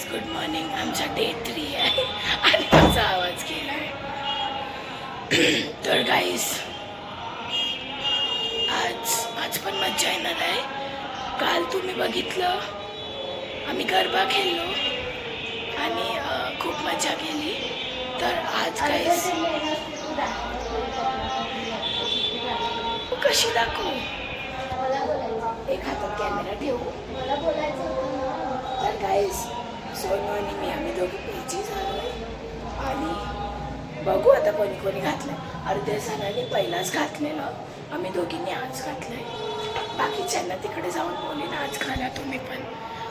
Guys good morning आमचा day three आहे. आणि तुमचा आवाज केला आहे तर गाईज आज आज पण मज्जा येणार आहे. काल तुम्ही बघितलं आम्ही गरबा खेळलो. आणि खूप मजा केली. तर आज गाईज कशी दाखवू? एक हातात कॅमेरा ठेवू. तर गाईज सोनू आणि मी आम्ही दोघी पेची झालो आणि बघू आता कोणी कोणी घातलं अर्ध्या जणांनी पहिलाच घातलेलं. आम्ही दोघींनी आज घातलंय. बाकीच्यांना तिकडे जाऊन बोलेन आज घाला तुम्ही पण.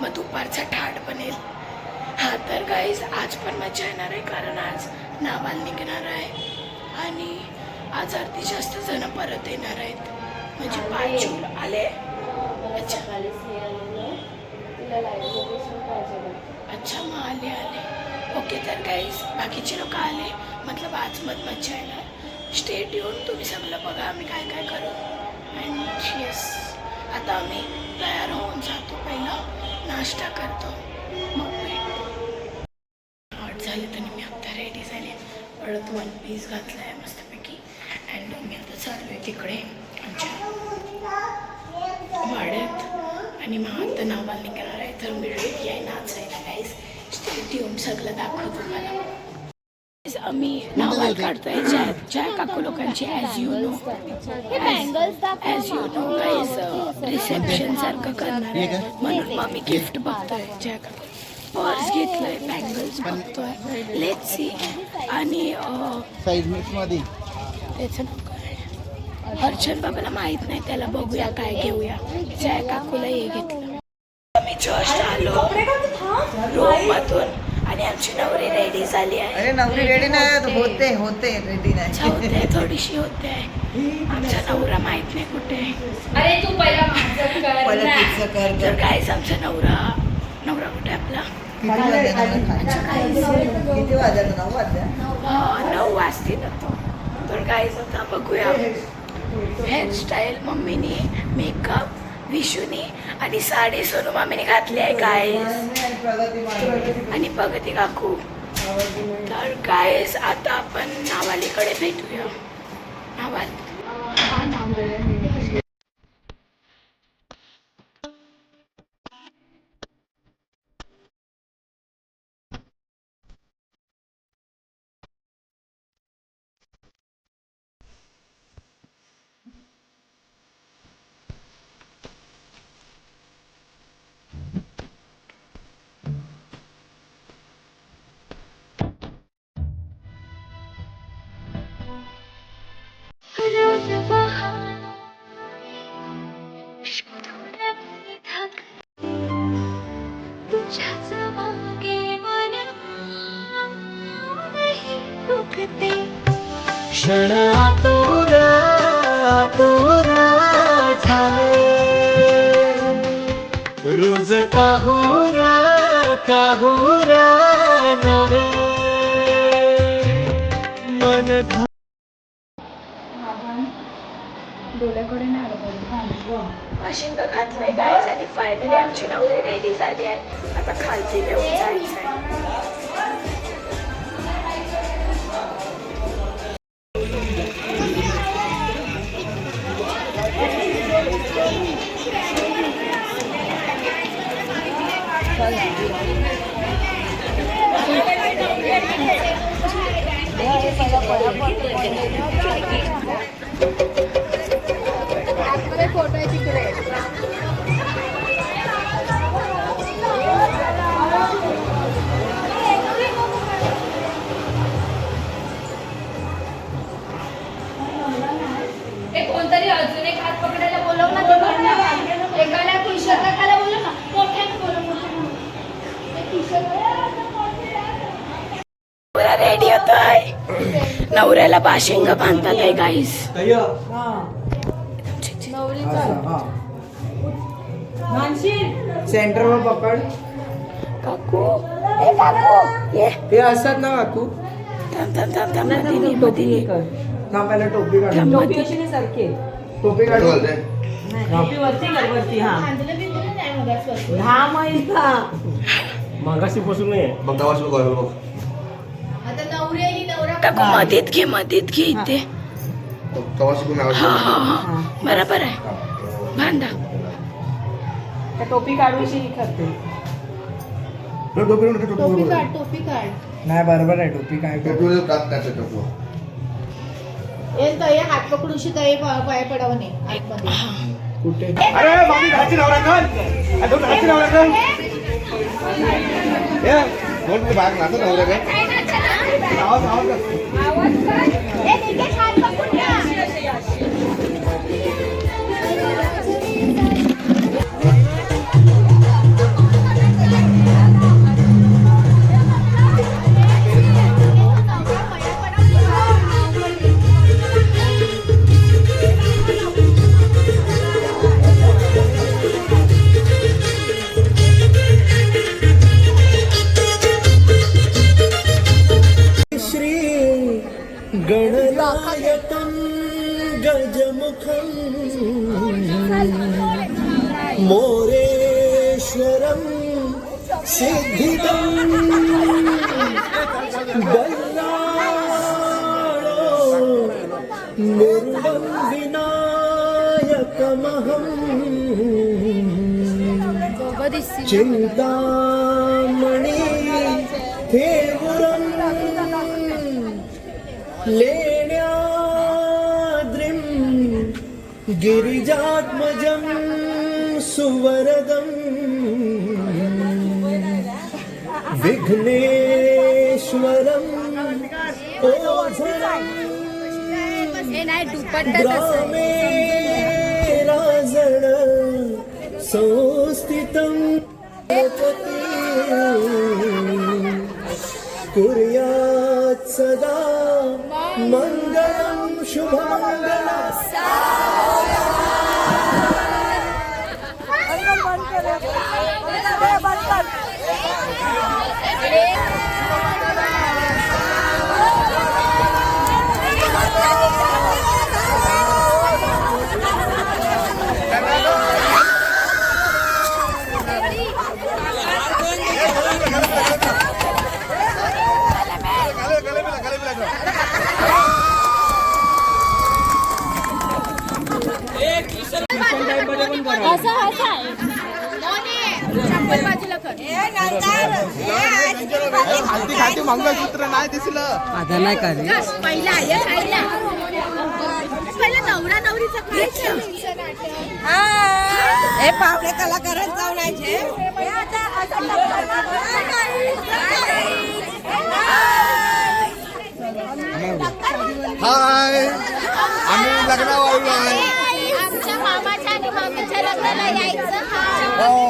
मग दुपारचा ठाड बनेल. हा तर गाईज आज पण मजा येणार आहे कारण आज नावाल निघणार आहे. आणि आज अर्धी जास्त जण परत येणार आहेत. म्हणजे पाच जून आले. अच्छा. अच्छा मग आले आले. ओके तर गाईज बाकीचे लोक आले. मतलब आज मत मज्जा येणार स्टेट येऊन तुम्ही सगळं बघा आम्ही काय काय करू. अँड येस आता आम्ही तयार होऊन जातो. पहिला नाश्ता करतो. मग भेट. हॉट झाले तर मी आत्ता रेडी झाले. परत वन पीस घातला आहे मस्तपैकी. अँड मी आता चाललो आहे तिकडे आमच्या वाड्यात. आणि मग आता नावाला निघणार आहे. तर मी रेडी आहे नाचायला. आहे येऊन सगळं दाखवतो तुम्हाला आम्ही नावाल काढतोय. जय जय काकू लोकांची as you know as you know guys reception सारखं करणार आहे. म्हणून मग मी गिफ्ट बघतोय. जय काकू. पर्स घेतलंय बँगल्स बघतोय. लेट सी आणि अं, साईज मिक्समध्ये. त्याचं नाव काय? अर्चन बाबाला माहीत नाही. त्याला बघूया काय घेऊया. जय काकूला हे घेतलं आम्ही जस्ट आलो रूम मधून आणि आमची नवरी रेडी झाली आहे अरे नवरी रेडी नाही होते. होते रेडी नाही. होते थोडीशी होते. आमचा नवरा माहीत नाही कुठे आहे. अरे तू पहिला पहिलं कर तर कायच आमचा नवरा नवरा कुठे आहे आपला? किती वाजता किती वाजता नऊ वाजता? हा, नऊ तर आता बघूया. हेअरस्टाईल मम्मीने मेकअप विशूने आणि साडी सोनू मामीने घातली आहे काय आणि प्रगती काकू. तर काय आता आपण नावालीकडे भेटूया. नावाली. क्षण आतुरा आतुरा झाले. रोज काहुरा काहुरा नवे मन घातलंय काय आणि फायनली आमची नवरी रेडी झाली आहे. आता खालती घेऊन जायचं आहे कोणतरी अजून एक हात पकडायला नवऱ्याला बाशिंग बांधतात आहे गाईस सेंटर वर पकड. काकू ए काकू ये. हे असतात ना काकू? थांब थांब थांब थांब मधीनी मधीनी ना पहिला टोपी काढ. थांब टोपी मधी अशी नाही सारखी. टोपी काढ. टोपी वरती कर वरती हा. दहा महिला मागाशी बसून नाही बघ गावात बघ. टाकू मध्येत घे मध्येत घे इथे. हा हा हा. बरोबर आहे. बांधा. त्या टोपी काढूशी करते. टोपी काढ टोपी काढ. नाही बरोबर आहे टोपी काय टोपी ए तय हात पकडूशी तय पाय पडावं नाही आतमध्ये. कुठे? अरे घालची नवरा कर. अरे दोन घालची नवरा कर. ते नाचत आवाज आवाज मोरेश्वरं सिद्धिदं बल्लाळो निर्वं विनायकमहम् चिन्तामणि थेवुरम् लेण्याद्रिं गिरिजात्मजं वरदं विघ्नेश्वरम् ओझरम् ग्रामे राजण संस्थितं गणपती। कुर्यात् सदा मङ्गलं Thank you. आता नाही का रे? पहिला आहे पहिला. पहिला नवरा नवरीचं करायचं. ए पाहुणे कलाकारांना जाऊन यायचे हाय आम्ही आहे. आमच्या मामाच्या आणि मामीच्या लग्नाला यायचं. हो.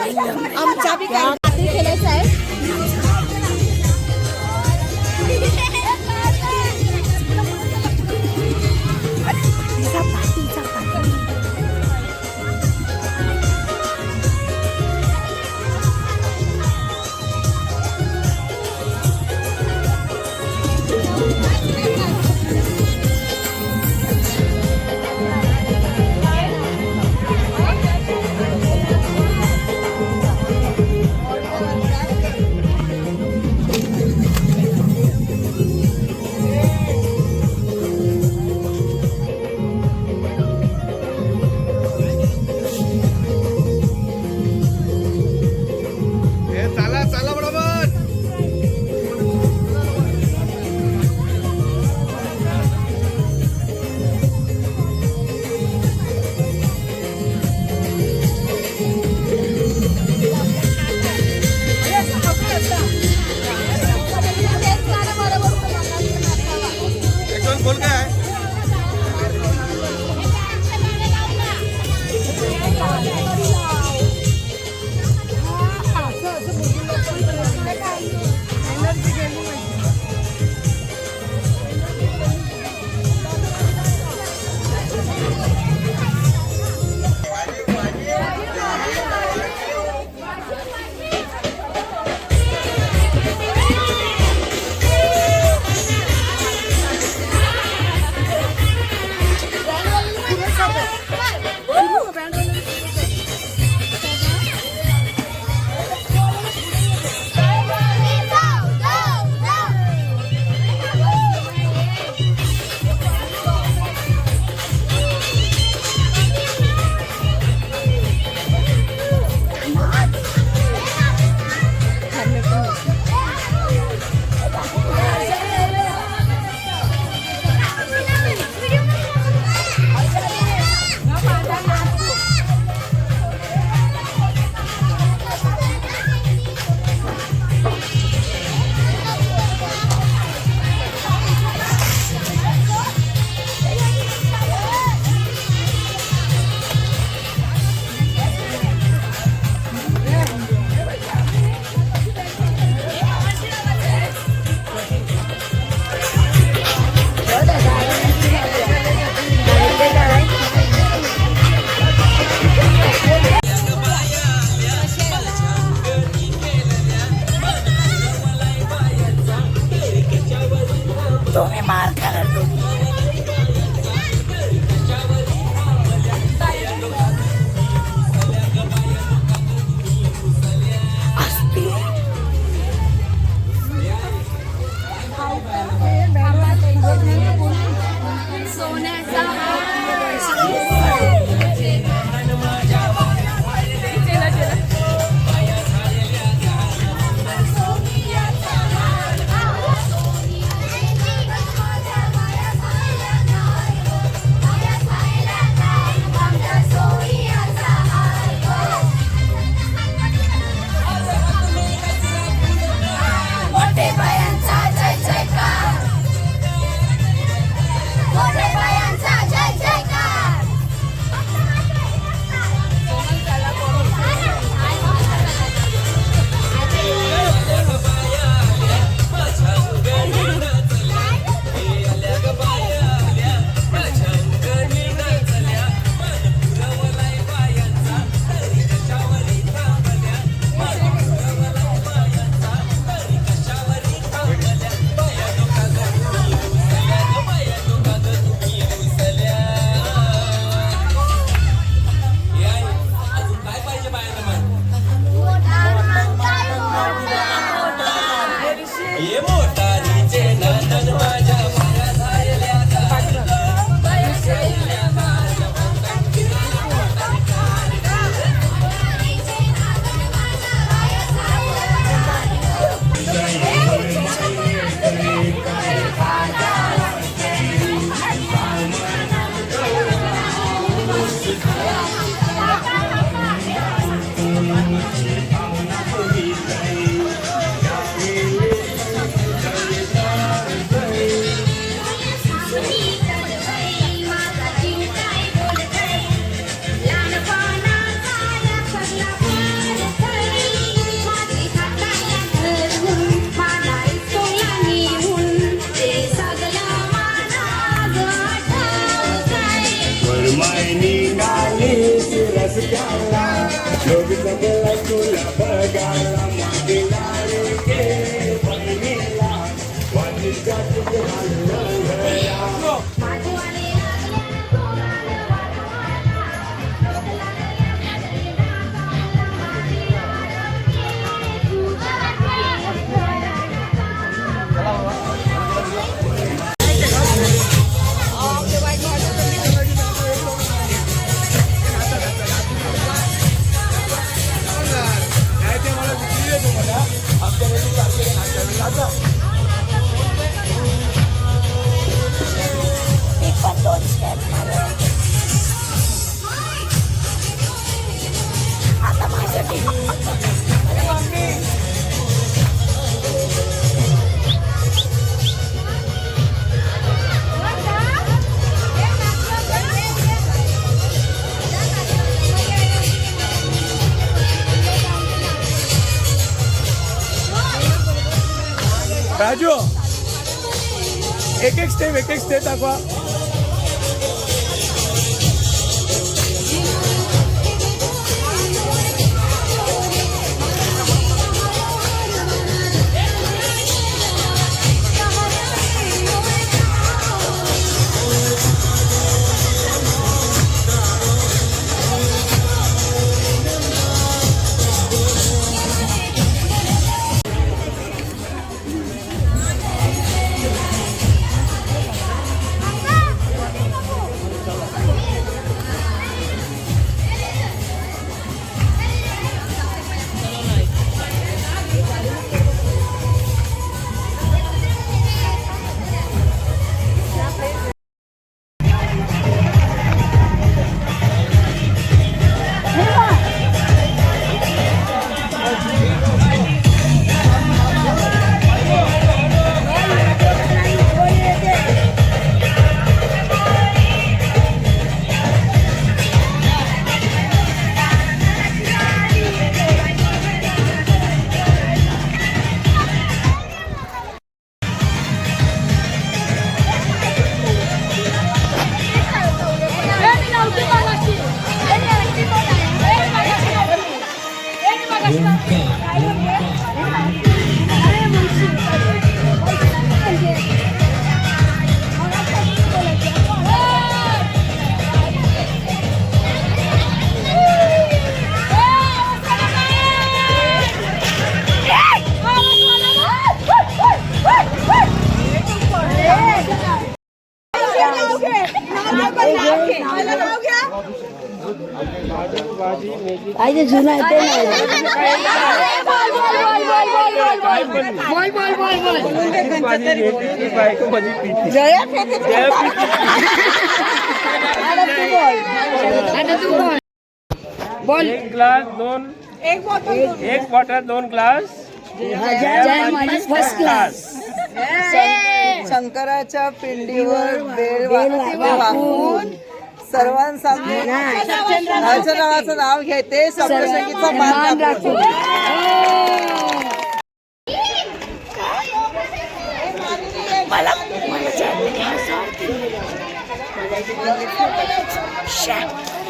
आमच्या बी काय खेळायचं आहे. Doon may marka na doon. 可以了 एक एक स्टेप एक एक बोल. एक ग्लास दोन. एक बॉटल एक दोन ग्लास. First class. शंकराच्या पिंडीवर बेल सर्वांसाठी नावाचं नाव घेते. सप्तशंगीचा मान राखू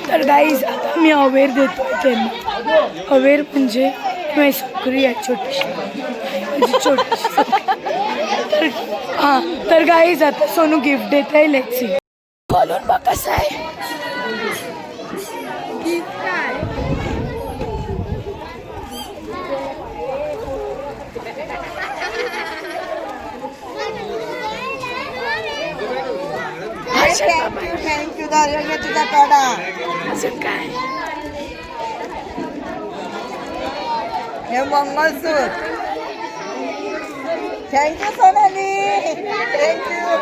तर गाईज आता मी अवेर देतो त्यांना. अवेर म्हणजे माझी सक्री आहे छोटीशी माझी छोटीशी तर हां तर गाईज आता सोनू गिफ्ट देत आहे लेक्सी बोलून बा कसं आहे. Thank you. थँक्यू दार्या तुझा कडा अजून काय? हे मंगळसूत्र. थँक्यू सोनाली. थँक्यू